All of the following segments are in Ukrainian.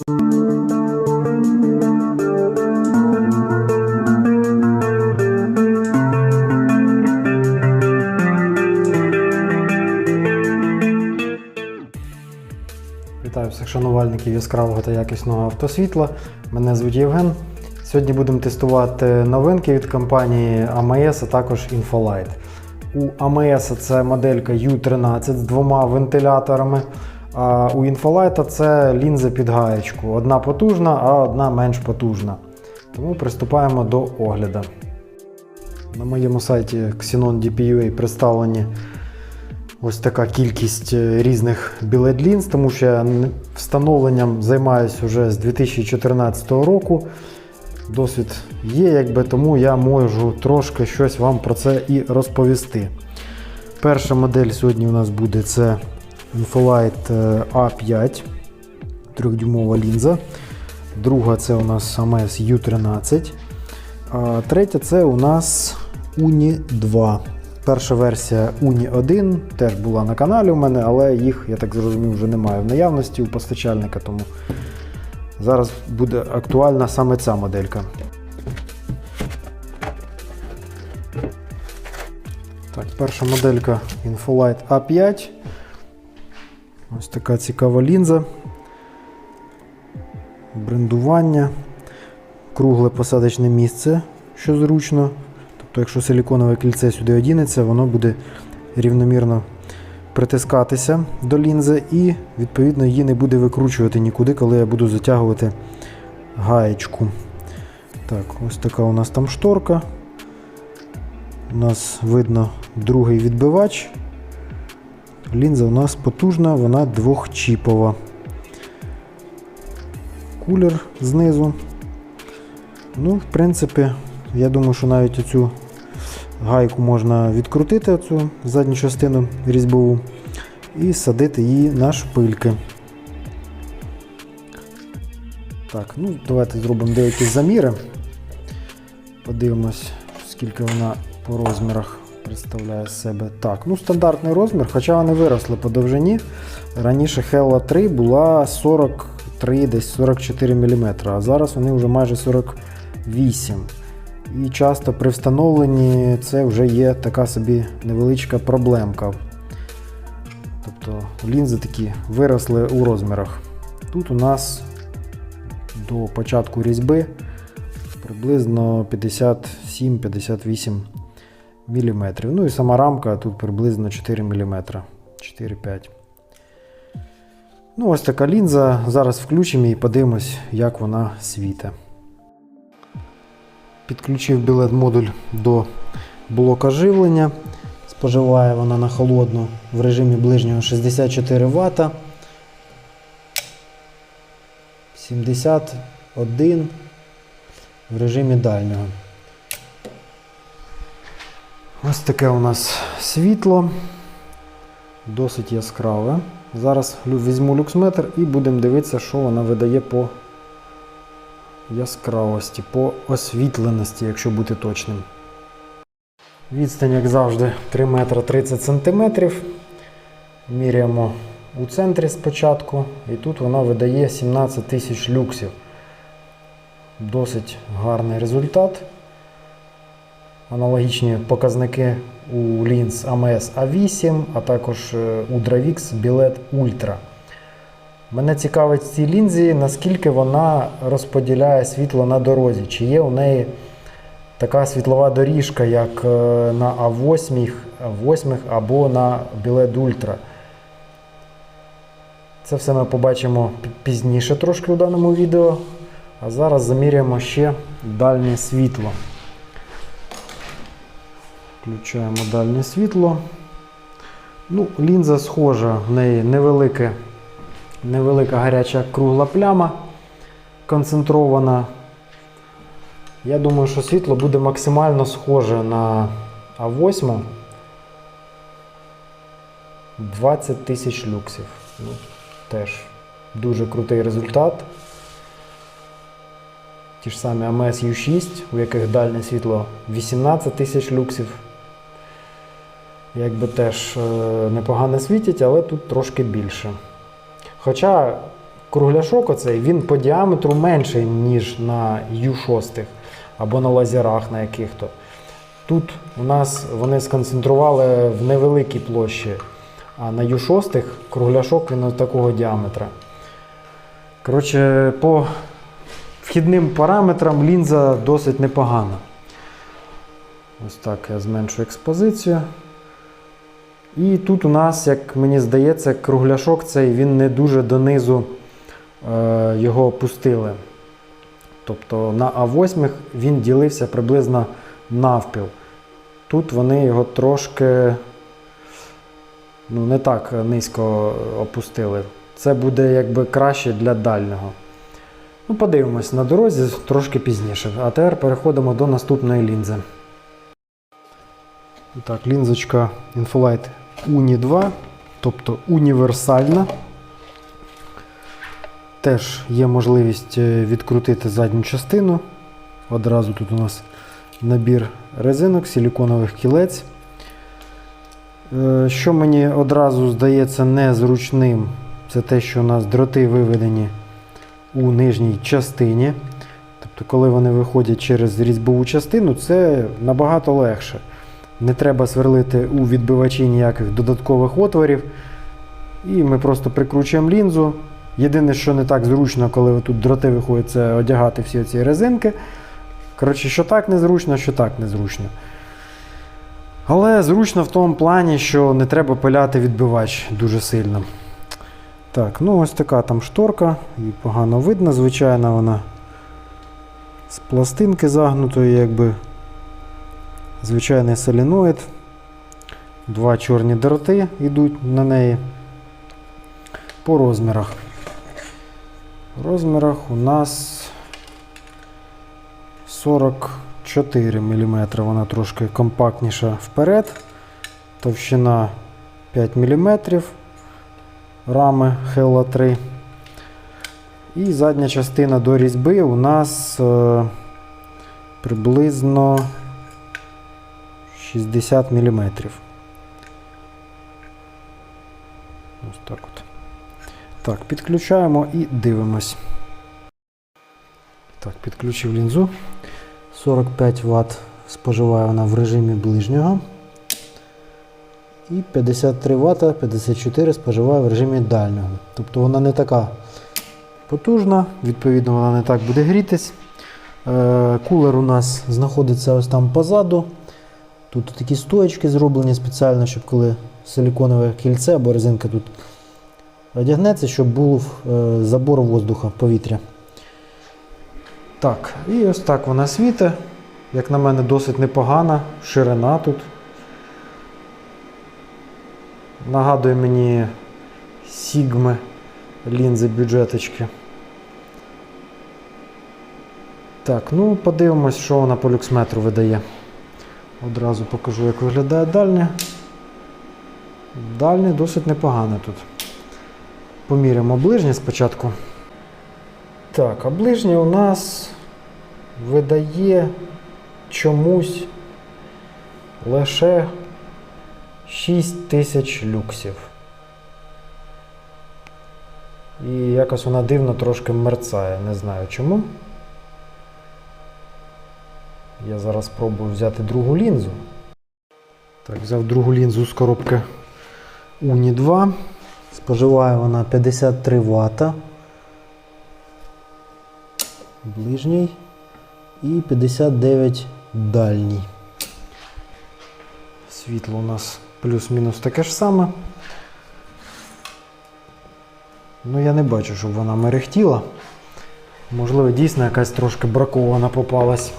Вітаю всіх шанувальників яскравого та якісного автосвітла. Мене звуть Євген. Сьогодні будемо тестувати новинки від компанії AMS, а також Infolight. У AMS це моделька U13 з двома вентиляторами. А у Infolight це лінза під гаєчку. Одна потужна, а одна менш потужна. Тому приступаємо до огляду. На моєму сайті Xenon DPUA представлені ось така кількість е, різних білет лінз, тому що я встановленням займаюся вже з 2014 року. Досвід є, якби, тому я можу трошки щось вам про це і розповісти. Перша модель сьогодні у нас буде це Infolight е, A5, 3-дюймова лінза. Друга це у нас AMS U13. А третя це у нас Uni 2. Перша версія Uni 1 теж була на каналі у мене, але їх, я так зрозумів, вже немає в наявності у постачальника, тому зараз буде актуальна саме ця моделька. Так, перша моделька Infolight A5. Ось така цікава лінза. Брендування, кругле посадочне місце, що зручно. Тобто, якщо силіконове кільце сюди одінеться, воно буде рівномірно притискатися до лінзи і, відповідно, її не буде викручувати нікуди, коли я буду затягувати гаєчку. Так, ось така у нас там шторка. У нас видно другий відбивач. Лінза у нас потужна, вона двохчіпова. Кулер знизу. Ну, в принципі, я думаю, що навіть оцю гайку можна відкрутити, оцю задню частину різьбову, і садити її на шпильки. Так, ну давайте зробимо деякі заміри. Подивимось, скільки вона по розмірах представляє себе. Так, ну стандартний розмір, хоча вони виросли по довжині. Раніше Hella 3 була 43, десь 44 мм, а зараз вони вже майже 48 і часто при встановленні це вже є така собі невеличка проблемка. Тобто лінзи такі виросли у розмірах. Тут у нас до початку різьби приблизно 57-58 мм. Ну і сама рамка тут приблизно 4 мм. 4-5. Ну, ось така лінза. Зараз включимо і подивимось, як вона світить. Підключив білет модуль до блока живлення. Споживає вона на холодну в режимі ближнього 64 Вт. 71 в режимі дальнього. Ось таке у нас світло. Досить яскраве. Зараз візьму люксметр і будемо дивитися, що вона видає по яскравості, по освітленості, якщо бути точним. Відстань, як завжди, 3 метри 30 сантиметрів. Міряємо у центрі спочатку, і тут вона видає 17 тисяч люксів. Досить гарний результат. Аналогічні показники у лінз AMS A8, а також е, у Dravix Billet Ultra. Мене цікавить в цій лінзі, наскільки вона розподіляє світло на дорозі. Чи є у неї така світлова доріжка, як е, на А8, А8 або на Billet Ultra. Це все ми побачимо пізніше трошки у даному відео. А зараз заміряємо ще дальнє світло. Включаємо дальнє світло. Ну, лінза схожа, в неї невелике, невелика гаряча кругла пляма концентрована. Я думаю, що світло буде максимально схоже на А8. 20 тисяч люксів. Ну, теж дуже крутий результат. Ті ж самі AMS U6, у яких дальнє світло 18 тисяч люксів. Якби теж е, непогано світять, але тут трошки більше. Хоча кругляшок оцей, він по діаметру менший, ніж на U6 або на лазерах на яких-то. Тут у нас вони сконцентрували в невеликій площі, а на U6 кругляшок він такого діаметра. Коротше, по вхідним параметрам лінза досить непогана. Ось так я зменшую експозицію. І тут у нас, як мені здається, кругляшок цей він не дуже донизу е, його опустили. Тобто на А8 він ділився приблизно навпіл. Тут вони його трошки ну, не так низько опустили. Це буде якби краще для дальнього. Ну, подивимось на дорозі трошки пізніше. А тепер переходимо до наступної лінзи. Так, лінзочка Infolight Uni 2, тобто універсальна. Теж є можливість е, відкрутити задню частину. Одразу тут у нас набір резинок, силіконових кілець. Е, Що мені одразу здається незручним, це те, що у нас дроти виведені у нижній частині. Тобто, коли вони виходять через різьбову частину, це набагато легше. Не треба сверлити у відбивачі ніяких додаткових отворів. І ми просто прикручуємо лінзу. Єдине, що не так зручно, коли тут дроти виходять, це одягати всі ці резинки. Коротше, що так незручно, що так незручно. Але зручно в тому плані, що не треба пиляти відбивач дуже сильно. Так, ну ось така там шторка, її погано видно, звичайно, вона з пластинки загнутої, якби звичайний соліноїд. Два чорні дроти йдуть на неї. По розмірах. В розмірах у нас 44 мм, вона трошки компактніша вперед. Товщина 5 мм рами Hella 3. І задня частина до різьби у нас е, приблизно 60 мм. Ось так от. Так, підключаємо і дивимось. Так, підключив лінзу. 45 Вт споживає вона в режимі ближнього. І 53 Вт 54 споживає в режимі дальнього. Тобто вона не така потужна, відповідно, вона не так буде грітись. Е, Кулер у нас знаходиться ось там позаду. Тут такі стоечки зроблені спеціально, щоб коли силіконове кільце або резинка тут одягнеться, щоб був е, забор воздуха, повітря. Так, і ось так вона світить. Як на мене, досить непогана, ширина тут. Нагадує мені Сігми лінзи бюджеточки. Так, ну подивимось, що вона по люксметру видає. Одразу покажу, як виглядає дальня. Дальня досить непогано тут. Поміряємо ближнє спочатку. Так, а ближнє у нас видає чомусь лише 6 тисяч люксів. І якось вона дивно трошки мерцає, не знаю чому. Я зараз спробую взяти другу лінзу. Так, взяв другу лінзу з коробки Uni 2. Споживає вона 53 Вт. Ближній і 59 дальній. Світло у нас плюс-мінус таке ж саме. Ну, я не бачу, щоб вона мерехтіла. Можливо, дійсно якась трошки бракована попалась.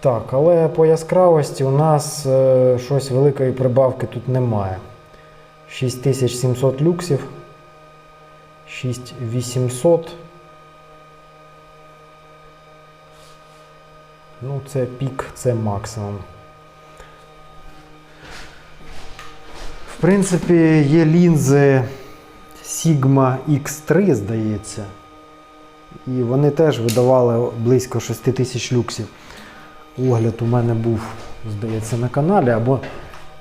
Так, але по яскравості у нас е, щось великої прибавки тут немає. 6700 люксів. 6800. Ну, це пік, це максимум. В принципі, є лінзи Sigma X3, здається. І вони теж видавали близько 6000 люксів. Огляд у мене був, здається, на каналі, або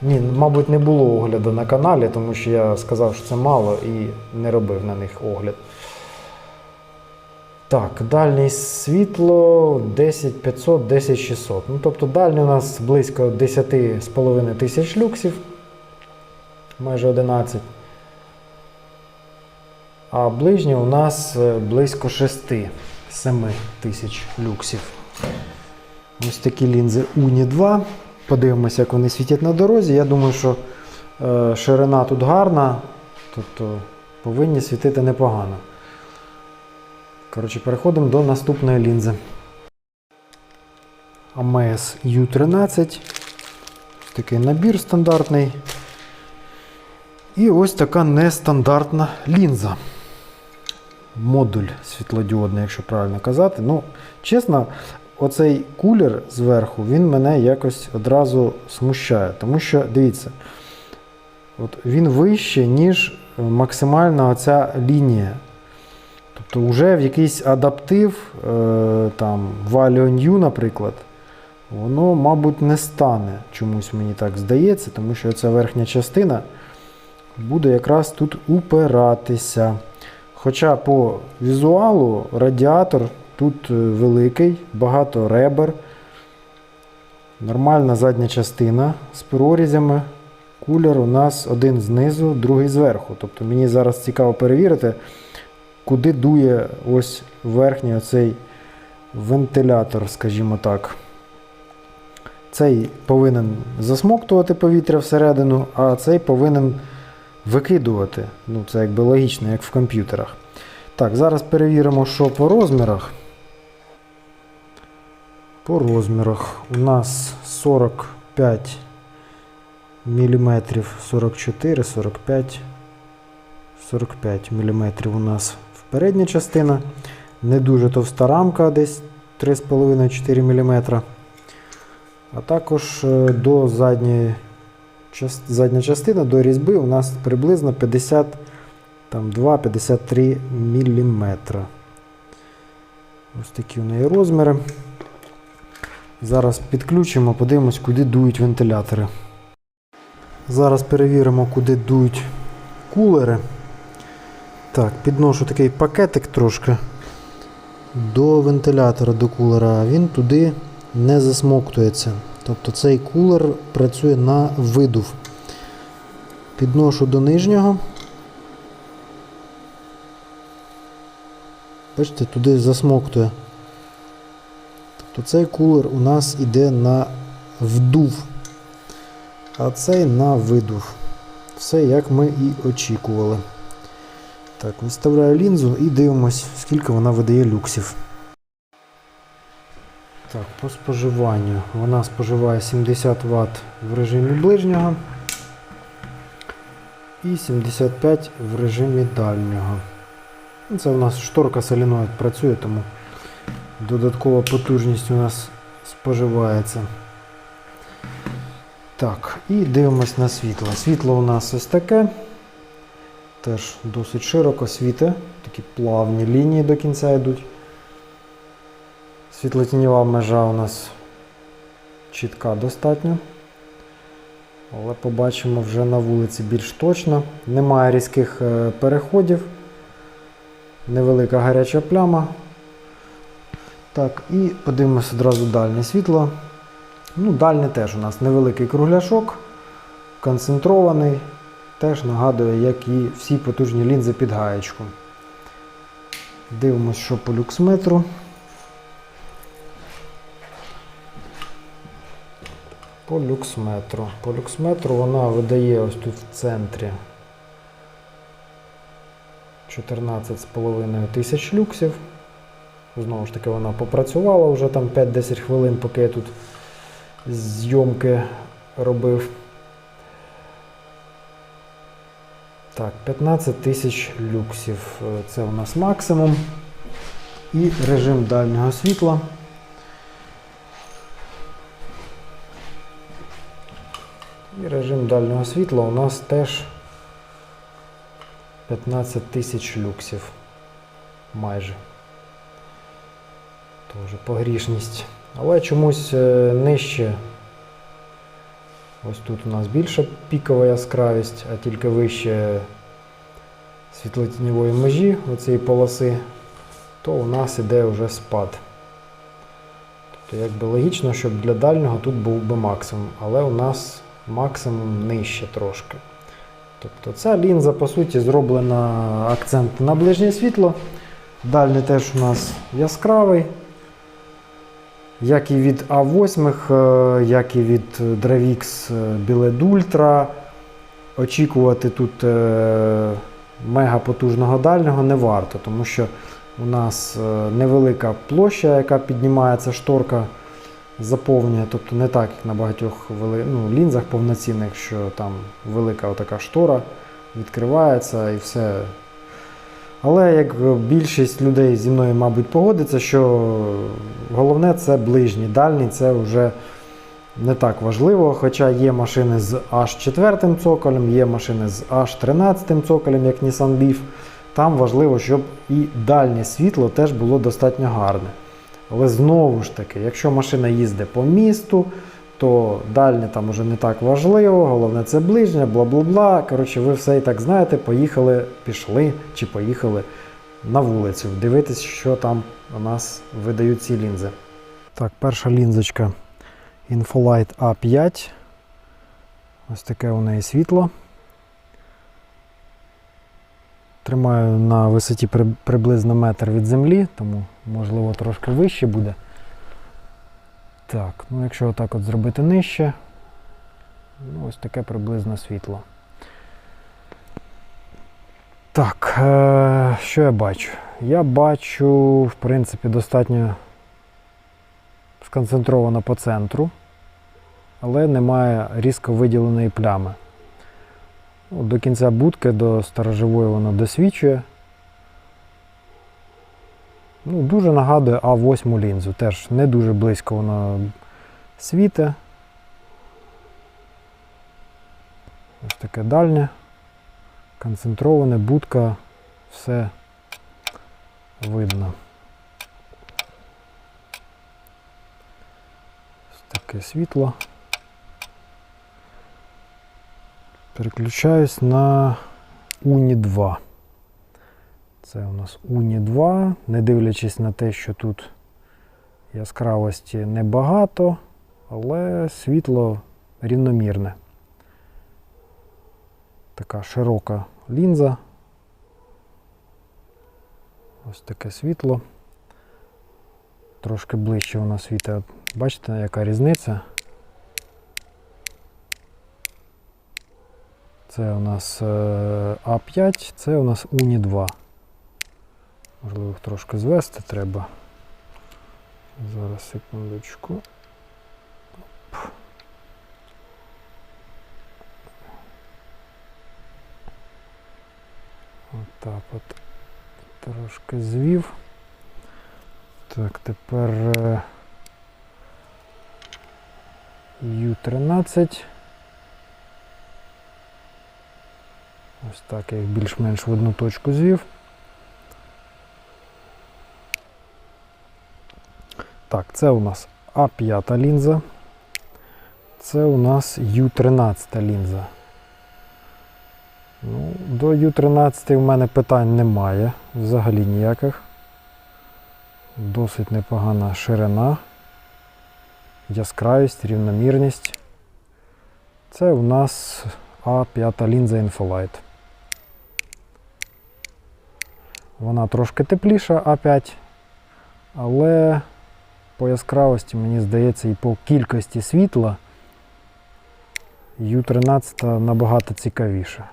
Ні, мабуть, не було огляду на каналі, тому що я сказав, що це мало і не робив на них огляд. Так, дальність світло 10500, 10600. Ну, тобто дальній у нас близько 10,5 тисяч люксів, майже 11. А ближнє у нас е, близько 6-7 тисяч люксів. Ось такі лінзи Uni 2. Подивимося, як вони світять на дорозі. Я думаю, що е, ширина тут гарна, тобто повинні світити непогано. Коротше, переходимо до наступної лінзи. AMS U13. Ось такий набір стандартний. І ось така нестандартна лінза. Модуль світлодіодний, якщо правильно казати. Ну, чесно, оцей кулер зверху, він мене якось одразу смущає. Тому що, дивіться, от він вище, ніж максимальна оця лінія. Тобто, вже в якийсь адаптив, е, там, Valion U, наприклад, воно, мабуть, не стане. Чомусь мені так здається, тому що ця верхня частина буде якраз тут упиратися. Хоча по візуалу радіатор тут е, великий, багато ребер, нормальна задня частина з прорізями. Кулер у нас один знизу, другий зверху. Тобто мені зараз цікаво перевірити, куди дує ось верхній оцей вентилятор, скажімо так. Цей повинен засмоктувати повітря всередину, а цей повинен викидувати. Ну, це якби логічно, як в комп'ютерах. Так, зараз перевіримо, що по розмірах. По розмірах у нас 45 мм, 44, 45, 45 мм у нас передня частина. Не дуже товста рамка, десь 3,5-4 мм. А також е, до задньої задня частина до різьби у нас приблизно 52-53 мм. Ось такі у неї розміри. Зараз підключимо, подивимось, куди дують вентилятори. Зараз перевіримо, куди дують кулери. Так, підношу такий пакетик трошки до вентилятора, до кулера, він туди не засмоктується. Тобто цей кулер працює на видув. Підношу до нижнього. Бачите, туди засмоктує. Тобто цей кулер у нас іде на вдув, а цей на видув. Все як ми і очікували. Так, виставляю лінзу і дивимось, скільки вона видає люксів. Так, по споживанню. Вона споживає 70 Вт в режимі ближнього і 75 в режимі дальнього. Це у нас шторка соленоїд працює, тому додаткова потужність у нас споживається. Так, і дивимось на світло. Світло у нас ось таке. Теж досить широко світе, такі плавні лінії до кінця йдуть. Світлотіньова межа у нас чітка достатньо. Але побачимо вже на вулиці більш точно. Немає різких е, переходів, невелика гаряча пляма. Так, і подивимося одразу дальнє світло. Ну, дальнє теж у нас невеликий кругляшок, концентрований. Теж нагадує, як і всі потужні лінзи під гаєчку. Дивимось, що по люксметру. По люксметру. По люксметру вона видає ось тут в центрі 14,5 тисяч люксів. Знову ж таки, вона попрацювала вже там 5-10 хвилин, поки я тут зйомки робив. Так, 15 тисяч люксів. Це у нас максимум. І режим дальнього світла. І режим дальнього світла у нас теж 15 тисяч люксів. Майже. Тоже погрішність. Але чомусь е, нижче Ось тут у нас більша пікова яскравість, а тільки вище світлотіньової межі оцієї полоси, то у нас іде вже спад. Тобто, якби логічно, щоб для дальнього тут був би максимум, але у нас максимум нижче трошки. Тобто ця лінза, по суті, зроблена акцент на ближнє світло. Дальній теж у нас яскравий. Як і від А8, е, як і від Dravix Biled Ultra. Очікувати тут е, мегапотужного дальнього не варто, тому що у нас е, невелика площа, яка піднімається шторка, заповнює, тобто не так, як на багатьох вели... ну, лінзах повноцінних, що там велика отака штора відкривається і все. Але як більшість людей зі мною, мабуть, погодиться, що головне це ближній, дальній це вже не так важливо. Хоча є машини з аж 4 цоколем, є машини з аж 13 цоколем, як Nissan Leaf. Там важливо, щоб і дальнє світло теж було достатньо гарне. Але знову ж таки, якщо машина їздить по місту, то дальнє там уже не так важливо, головне це ближнє, бла-бла-бла. Коротше, ви все і так знаєте, поїхали, пішли чи поїхали на вулицю, дивитись, що там у нас видають ці лінзи. Так, перша лінзочка Infolight A5. Ось таке у неї світло. Тримаю на висоті приблизно метр від землі, тому можливо трошки вище буде. Так, ну якщо отак от зробити нижче, ну ось таке приблизно світло. Так, е- що я бачу? Я бачу, в принципі, достатньо сконцентровано по центру, але немає різко виділеної плями. До кінця будки, до сторожової воно досвідчує. Ну, дуже нагадує А8 лінзу. Теж не дуже близько воно світе. Ось таке дальнє, концентроване, будка, все видно. Ось таке світло. Переключаюсь на Уні 2. Це у нас Уні 2, не дивлячись на те, що тут яскравості небагато, але світло рівномірне. Така широка лінза. Ось таке світло. Трошки ближче воно світить. Бачите, яка різниця? Це у нас е, А5, це у нас Уні 2. Можливо, їх трошки звести треба. Зараз секундочку. Оп. Отак от. Трошки звів. Так, тепер е, Ю13. Ось так я їх більш-менш в одну точку звів. Це у нас А5 лінза. Це у нас Ю13 лінза. Ну, До Ю13 в мене питань немає, взагалі ніяких. Досить непогана ширина, яскравість, рівномірність. Це у нас А5 лінза Infolight. Вона трошки тепліша А5, але по яскравості, мені здається, і по кількості світла Ю13 набагато цікавіша.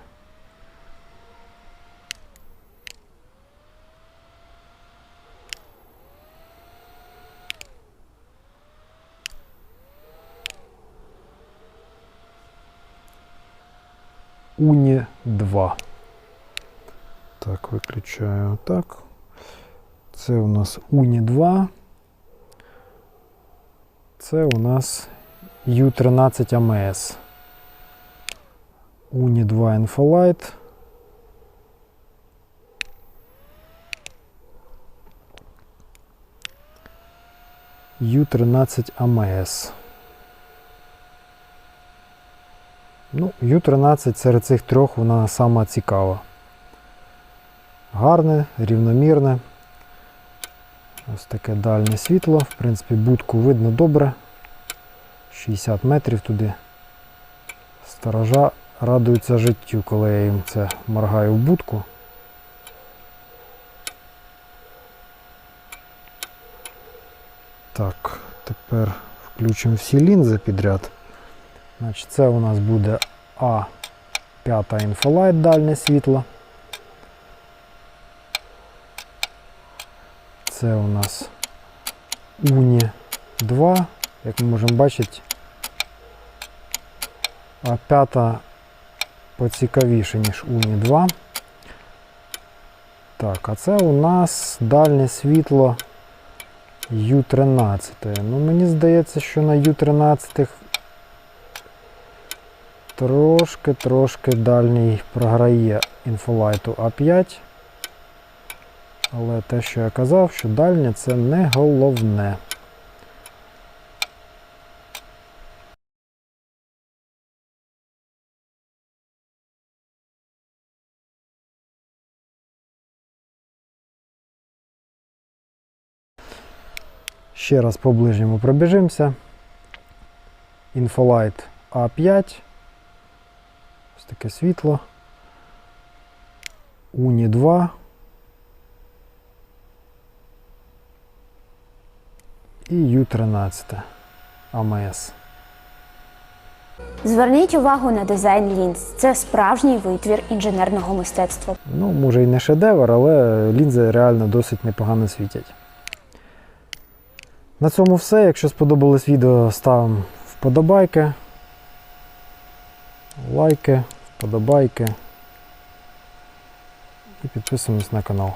Уні 2. Так, виключаю так. Це у нас Уні 2. Це у нас U13 AMS. Уні 2 Infolight. U13 AMS. Ну, Ю-13 серед цих трьох вона сама цікава. Гарне, рівномірне. Ось таке дальнє світло. В принципі, будку видно добре. 60 метрів туди. Сторожа радуються життю, коли я їм це моргаю в будку. Так, тепер включимо всі лінзи підряд. Значить, це у нас буде А5 Infolight дальнє світло. Це у нас Уні 2. Як ми можемо бачити, А5 поцікавіше, ніж Уні 2. Так, а це у нас дальнє світло Ю-13. Ну, мені здається, що на Ю-13 трошки-трошки дальній програє інфолайту А5. Але те, що я казав, що дальнє це не головне. Ще раз по ближньому пробіжимося. Infolight A5. Ось таке світло. Уні 2. І Ю-13 АМС. Зверніть увагу на дизайн лінз. Це справжній витвір інженерного мистецтва. Ну, може і не шедевр, але лінзи реально досить непогано світять. На цьому все. Якщо сподобалось відео, ставимо вподобайки, лайки, вподобайки і підписуємось на канал.